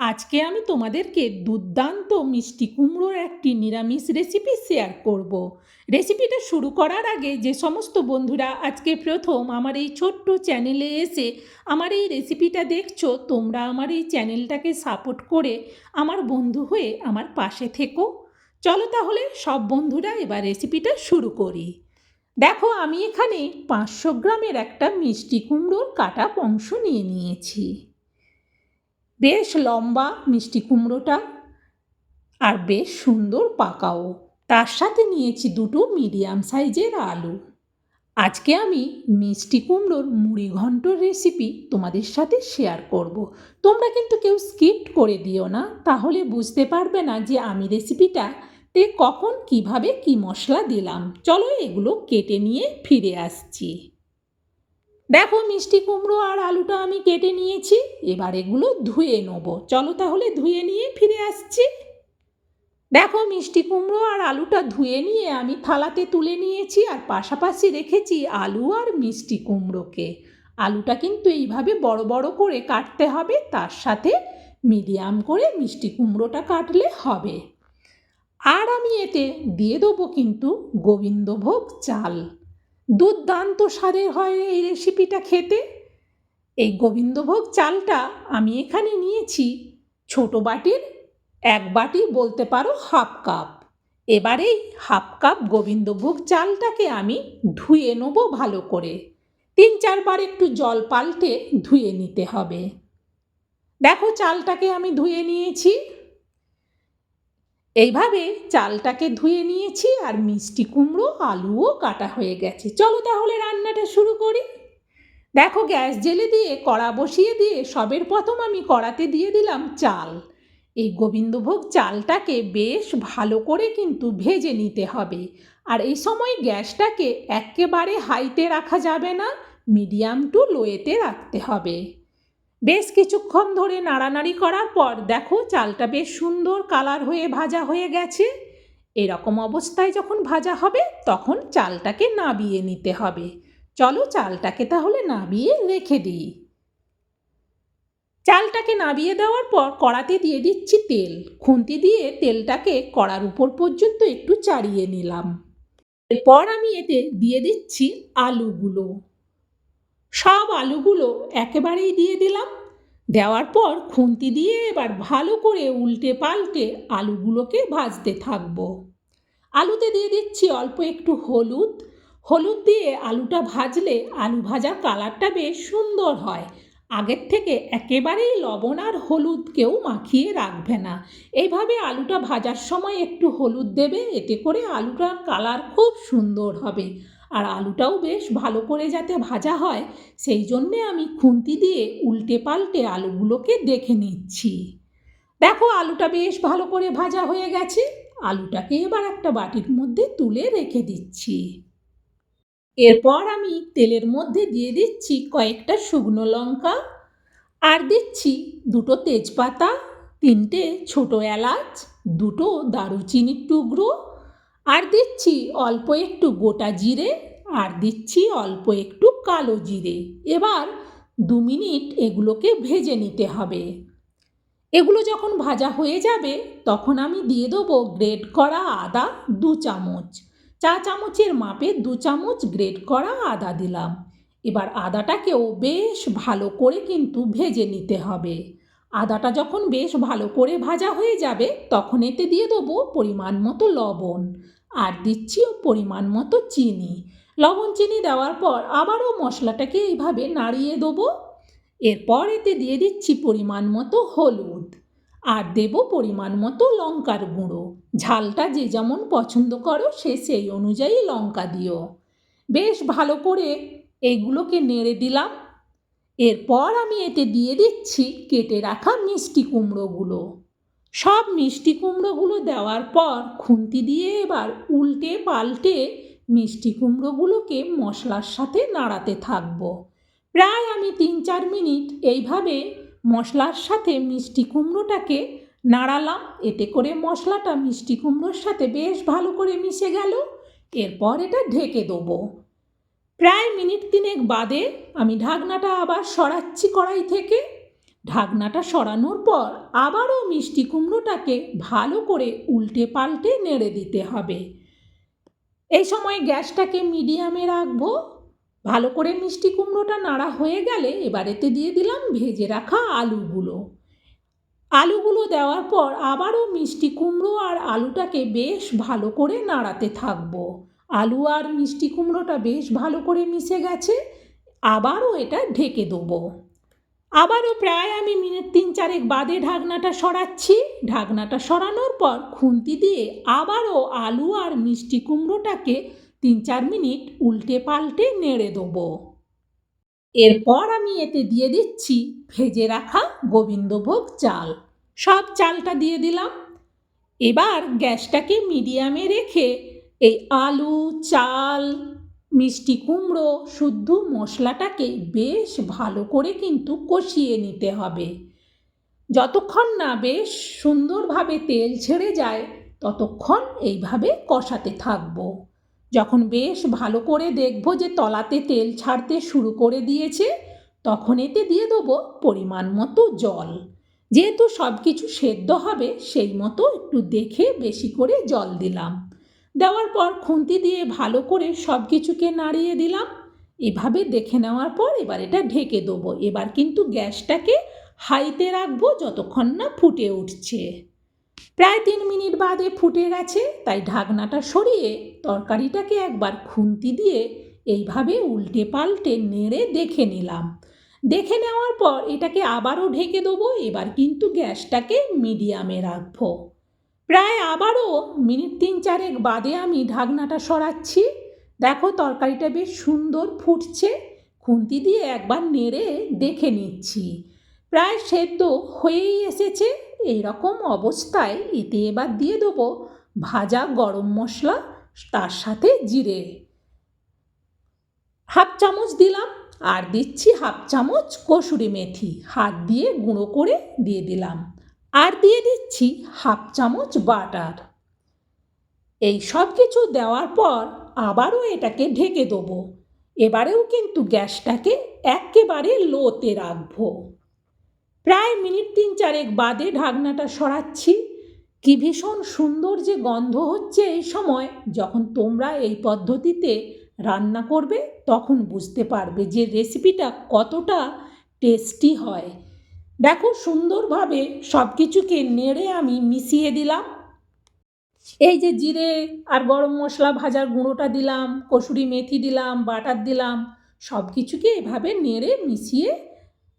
আজকে আমি তোমাদেরকে দুর্দান্ত মিষ্টি কুমড়োর একটি নিরামিষ রেসিপি শেয়ার করব। রেসিপিটা শুরু করার আগে যে সমস্ত বন্ধুরা আজকে প্রথম আমার এই ছোট্ট চ্যানেলে এসে আমার এই রেসিপিটা দেখছ, তোমরা আমার এই চ্যানেলটাকে সাপোর্ট করে আমার বন্ধু হয়ে আমার পাশে থেকো। চলো তাহলে সব বন্ধুরা এবার রেসিপিটা শুরু করি। দেখো, আমি এখানে পাঁচশো গ্রামের একটা মিষ্টি কুমড়োর কাটা অংশ নিয়ে নিয়েছি। বেশ লম্বা মিষ্টি কুমড়োটা আর বেশ সুন্দর পাকাও। তার সাথে নিয়েছি দুটো মিডিয়াম সাইজের আলু। আজকে আমি মিষ্টি কুমড়োর মুড়ি ঘন্টর রেসিপি তোমাদের সাথে শেয়ার করব। তোমরা কিন্তু কেউ স্কিপ করে দিও না, তাহলে বুঝতে পারবে না যে আমি রেসিপিটা তে কখন কীভাবে কি মশলা দিলাম। চলো এগুলো কেটে নিয়ে ফিরে আসছি। দেখো মিষ্টি কুমড়ো আর আলুটা আমি কেটে নিয়েছি, এবার এগুলো ধুয়ে নেব। চলো তাহলে ধুয়ে নিয়ে ফিরে আসছি। দেখো মিষ্টি কুমড়ো আর আলুটা ধুয়ে নিয়ে আমি থালাতে তুলে নিয়েছি আর পাশাপাশি রেখেছি আলু আর মিষ্টি কুমড়োকে। আলুটা কিন্তু এইভাবে বড় বড় করে কাটতে হবে, তার সাথে মিডিয়াম করে মিষ্টি কুমড়োটা কাটলে হবে। আর আমি এতে দিয়ে দেবো কিন্তু গোবিন্দভোগ চাল। দুর্দান্ত স্বাদের হয় এই রেসিপিটা খেতে। এই গোবিন্দভোগ চালটা আমি এখানে নিয়েছি। ছোট বাটির এক বাটি বলতে পারো হাফ কাপ। এবারে হাফ কাপ গোবিন্দভোগ চালটাকে আমি ধুয়ে নেব ভালো করে। তিন চারবার একটু জল পাল্টে ধুয়ে নিতে হবে। দেখো চালটাকে আমি ধুয়ে নিয়েছি। এইভাবে চালটাকে ধুয়ে নিয়েছি আর মিষ্টি কুমড়ো, আলুও কাটা হয়ে গেছে। চলো তাহলে রান্নাটা শুরু করি। দেখো গ্যাস জেলে দিয়ে, কড়া বসিয়ে দিয়ে, সবের প্রথম আমি কড়াতে দিয়ে দিলাম চাল। এই গোবিন্দভোগ চালটাকে বেশ ভালো করে কিন্তু ভেজে নিতে হবে। আর এই সময় গ্যাসটাকে একেবারে হাইতে রাখা যাবে না, মিডিয়াম টু লোয়েতে রাখতে হবে। বেশ কিছুক্ষণ ধরে নাড়ানাড়ি করার পর দেখো চালটা বেশ সুন্দর কালার হয়ে ভাজা হয়ে গেছে। এরকম অবস্থায় যখন ভাজা হবে তখন চালটাকে নাবিয়ে নিতে হবে। চলো চালটাকে তাহলে নাবিয়ে রেখে দিই। চালটাকে নাবিয়ে দেওয়ার পর কড়াতে দিয়ে দিচ্ছি তেল। খুন্তি দিয়ে তেলটাকে কড়ার উপর পর্যন্ত একটু চাড়িয়ে নিলাম। এরপর আমি এতে দিয়ে দিচ্ছি আলুগুলো। সব আলুগুলো একেবারেই দিয়ে দিলাম। দেওয়ার পর খুন্তি দিয়ে এবার ভালো করে উল্টে পাল্টে আলুগুলোকে ভাজতে থাকব। আলুতে দিয়ে দিচ্ছি অল্প একটু হলুদ। হলুদ দিয়ে আলুটা ভাজলে আলু ভাজার কালারটা বেশ সুন্দর হয়। আগের থেকে একেবারেই লবণ আর হলুদ কেউ মাখিয়ে রাখবে না। এইভাবে আলুটা ভাজার সময় একটু হলুদ দেবে, এতে করে আলুটার কালার খুব সুন্দর হবে। আর আলুটাও বেশ ভালো করে যাতে ভাজা হয়, সেই জন্যে আমি খুন্তি দিয়ে উল্টে পাল্টে আলুগুলোকে দেখে নিচ্ছি। দেখো, আলুটা বেশ ভালো করে ভাজা হয়ে গেছে। আলুটাকে এবার একটা বাটির মধ্যে তুলে রেখে দিচ্ছি। এরপর আমি তেলের মধ্যে দিয়ে দিচ্ছি কয়েকটা শুকনো লঙ্কা আর দিচ্ছি দুটো তেজপাতা, তিনটে ছোট এলাচ, দুটো দারুচিনির টুকরো আর দিচ্ছি অল্প একটু গোটা জিরে আর দিচ্ছি অল্প একটু কালো জিরে। এবার দু মিনিট এগুলোকে ভেজে নিতে হবে। এগুলো যখন ভাজা হয়ে যাবে, তখন আমি দিয়ে দেবো গ্রেড করা আদা দু চামচ। চা চামচের মাপে দু চামচ গ্রেড করা আদা দিলাম। এবার আদাটাকেও বেশ ভালো করে কিন্তু ভেজে নিতে হবে। আদাটা যখন বেশ ভালো করে ভাজা হয়ে যাবে, তখন এতে দিয়ে দেবো পরিমাণ মতো লবণ। আর দিচ্ছিও পরিমাণ মতো চিনি। লবণ চিনি দেওয়ার পর আবারও মশলাটাকে এইভাবে নাড়িয়ে দেবো। এরপর এতে দিয়ে দিচ্ছি পরিমাণ মতো হলুদ। আর দেব পরিমাণ মতো লঙ্কার গুঁড়ো। ঝালটা যে যেমন পছন্দ করো সে সেই অনুযায়ী লঙ্কা দিও। বেশ ভালো করে এইগুলোকে নেড়ে দিলাম। এরপর আমি এতে দিয়ে দিচ্ছি কেটে রাখা মিষ্টি কুমড়োগুলো। সব মিষ্টি কুমড়োগুলো দেওয়ার পর খুন্তি দিয়ে এবার উল্টে পাল্টে মিষ্টি কুমড়োগুলোকে মশলার সাথে নাড়াতে থাকব। প্রায় আমি তিন চার মিনিট এইভাবে মশলার সাথে মিষ্টি কুমড়োটাকে নাড়ালাম। এতে করে মশলাটা মিষ্টি কুমড়োর সাথে বেশ ভালো করে মিশে গেল। এরপর এটা ঢেকে দেবো। প্রায় মিনিট তিনেক বাদে আমি ঢাকনাটা আবার সরাচ্ছি কড়াই থেকে। ঢাকনাটা সরানোর পর আবারও মিষ্টি কুমড়োটাকে ভালো করে উল্টে পাল্টে নেড়ে দিতে হবে। এই সময় গ্যাসটাকে মিডিয়ামে রাখব। ভালো করে মিষ্টি কুমড়োটা নাড়া হয়ে গেলে এবারেতে দিয়ে দিলাম ভেজে রাখা আলুগুলো। আলুগুলো দেওয়ার পর আবারও মিষ্টি কুমড়ো আর আলুটাকে বেশ ভালো করে নাড়াতে থাকব। আলু আর মিষ্টি কুমড়োটা বেশ ভালো করে মিশে গেছে। আবারও এটা ঢেকে দেবো। আবারও প্রায় আমি মিনিট তিন চারেক বাদে ঢাকনাটা সরাচ্ছি। ঢাকনাটা সরানোর পর খুন্তি দিয়ে আবারও আলু আর মিষ্টি কুমড়োটাকে তিন চার মিনিট উল্টে পাল্টে নেড়ে দেবো। এরপর আমি এতে দিয়ে দিচ্ছি ভেজে রাখা গোবিন্দভোগ চাল। সব চালটা দিয়ে দিলাম। এবার গ্যাসটাকে মিডিয়ামে রেখে এই আলু, চাল মিষ্টি কুমড়ো শুদ্ধ মশলাটাকে বেশ ভালো করে কিন্তু কষিয়ে নিতে হবে। যতক্ষণ না বেশ সুন্দরভাবে তেল ছেড়ে যায়, ততক্ষণ এইভাবে কষাতে থাকব। যখন বেশ ভালো করে দেখব যে তলাতে তেল ছাড়তে শুরু করে দিয়েছে, তখন এতে দিয়ে দেবো পরিমাণ মতো জল। যেহেতু সব কিছু সেদ্ধ হবে, সেই মতো একটু দেখে বেশি করে জল দিলাম। দেওয়ার পর খুন্তি দিয়ে ভালো করে সব কিছুকে নাড়িয়ে দিলাম। এভাবে দেখে নেওয়ার পর এবার এটা ঢেকে দেবো। এবার কিন্তু গ্যাসটাকে হাইতে রাখব যতক্ষণ না ফুটে উঠছে। প্রায় তিন মিনিট বাদে ফুটে গেছে, তাই ঢাকনাটা সরিয়ে তরকারিটাকে একবার খুন্তি দিয়ে এইভাবে উল্টে পাল্টে নেড়ে দেখে নিলাম। দেখে নেওয়ার পর এটাকে আবারও ঢেকে দেবো। এবার কিন্তু গ্যাসটাকে মিডিয়ামে রাখব। প্রায় আবারও মিনিট তিন চারেক বাদে আমি ঢাকনাটা সরাচ্ছি। দেখো তরকারিটা বেশ সুন্দর ফুটছে। খুন্তি দিয়ে একবার নেড়ে দেখে নিচ্ছি। প্রায় সেদ্ধ হয়েই এসেছে। এই রকম অবস্থায় এতে এবার দিয়ে দেবো ভাজা গরম মশলা, তার সাথে জিরে। হাফ চামচ দিলাম, আর দিচ্ছি হাফ চামচ কসুরি মেথি। হাত দিয়ে গুঁড়ো করে দিয়ে দিলাম। আর দিয়ে দিচ্ছি হাফ চামচ বাটার। এই সব কিছু দেওয়ার পর আবারও এটাকে ঢেকে দেবো। এবারেও কিন্তু গ্যাসটাকে একেবারে লোতে রাখব। প্রায় মিনিট তিন চারেক বাদে ঢাকনাটা সরাচ্ছি। কি ভীষণ সুন্দর যে গন্ধ হচ্ছে এই সময়, যখন তোমরা এই পদ্ধতিতে রান্না করবে, তখন বুঝতে পারবে যে রেসিপিটা কতটা টেস্টি হয়। দেখো সুন্দরভাবে সব কিছুকে নেড়ে আমি মিশিয়ে দিলাম। এই যে জিরে আর গরম মশলা ভাজার গুঁড়োটা দিলাম, কসুরি মেথি দিলাম, বাটার দিলাম সব কিছুকে এভাবে নেড়ে মিশিয়ে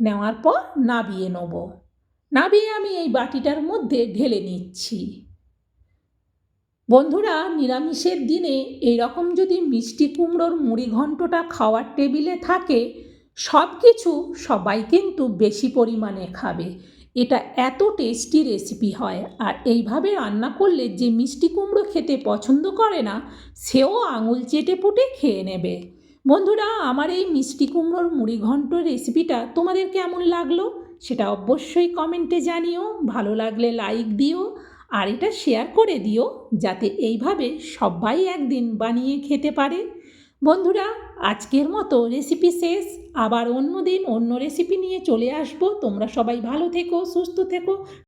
নেওয়ার পর নাবিয়ে নেব। নাবিয়ে আমি এই বাটিটার মধ্যে ঢেলে নিচ্ছি। বন্ধুরা, নিরামিষের দিনে এই রকম যদি মিষ্টি কুমড়োর মুড়ি ঘন্টটা খাওয়ার টেবিলে থাকে সব কিছু সবাই কিন্তু বেশি পরিমাণে খাবে। এটা এত টেস্টি রেসিপি হয়, আর এইভাবে রান্না করলে যে মিষ্টি কুমড়ো খেতে পছন্দ করে না, সেও আঙুল চেটে পুটে খেয়ে নেবে। বন্ধুরা, আমার এই মিষ্টি কুমড়োর মুড়ি ঘন্ট রেসিপিটা তোমাদের কেমন লাগল? সেটা অবশ্যই কমেন্টে জানিও। ভালো লাগলে লাইক দিও, আর এটা শেয়ার করে দিও, যাতে এইভাবে সবাই একদিন বানিয়ে খেতে পারে। বন্ধুরা আজকের মতো রেসিপি শেষ। আবার অন্য দিন অন্য রেসিপি নিয়ে চলে আসব। তোমরা সবাই ভালো থেকো, সুস্থ থেকো।